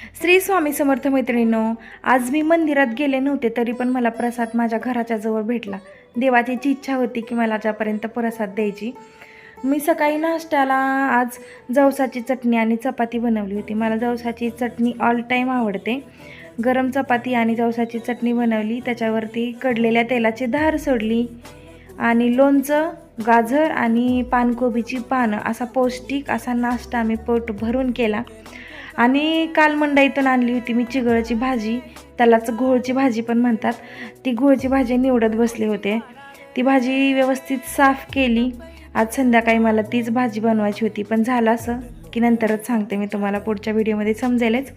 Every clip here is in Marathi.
श्री स्वामी समर्थ मैत्रिणीनो आज मी मंदिरात गेले नव्हते तरी पण मला प्रसाद माझ्या घराच्या जवळ भेटला. देवाची इच्छा होती की मला ज्यापर्यंत प्रसाद द्यायची. मी सकाळी नाश्त्याला आज जवसाची चटणी आणि चपाती बनवली होती. मला जवसाची चटणी ऑल टाईम आवडते. गरम चपाती आणि जवसाची चटणी बनवली त्याच्यावरती कडलेल्या तेलाची धार सोडली आणि लोणचं गाजर आणि पानकोबीची पानं असा पौष्टिक असा नाश्ता आम्ही पोट भरून केला. आणि काल मंडईतून आणली होती मी चिगळची भाजी त्यालाच घोळची भाजी पण म्हणतात. ती घोळची भाजी निवडत बसले होते. ती भाजी व्यवस्थित साफ केली. आज संध्याकाळी मला तीच भाजी बनवायची होती पण झालं असं की नंतरच सांगते मी तुम्हाला पुढच्या व्हिडिओमध्ये समजेलच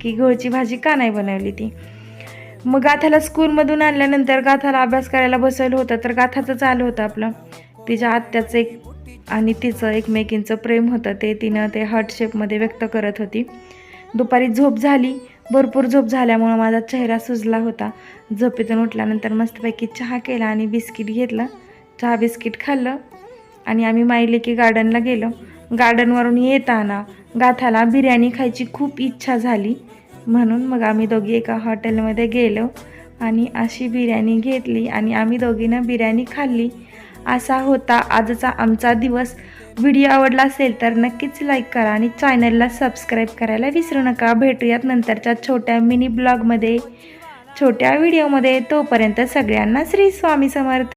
की घोळची भाजी का नाही बनवली ती. मग गाथाला स्कूलमधून आणल्यानंतर गाथाला अभ्यास करायला बसवलं होतं तर गाथाचं चालू होतं आपलं. तिच्या आत्याचं एक आणि तिचं एकमेकींचं प्रेम होतं ते तिनं ते हार्ट शेपमध्ये व्यक्त करत होती. दुपारी झोप झाली भरपूर झोप झाल्यामुळं माझा चेहरा सुजला होता. झोपेतून उठल्यानंतर मस्तपैकी चहा केला आणि बिस्किट घेतलं. चहा बिस्किट खाल्लं आणि आम्ही मायले की गार्डनला गेलो. गार्डनवरून येताना गाथाला बिर्याणी खायची खूप इच्छा झाली. म्हणून मग आम्ही दोघी एका हॉटेलमध्ये गेलो आणि अशी बिर्याणी घेतली आणि आम्ही दोघीनं बिर्याणी खाल्ली. असा होता आजचा आमचा दिवस. व्हिडिओ आवडला असेल तर नक्कीच लाईक करा आणि चॅनलला सबस्क्राईब करायला विसरू नका. भेटूयात नंतरच्या छोट्या मिनी ब्लॉगमध्ये छोट्या व्हिडिओमध्ये तोपर्यंत सगळ्यांना श्री स्वामी समर्थ.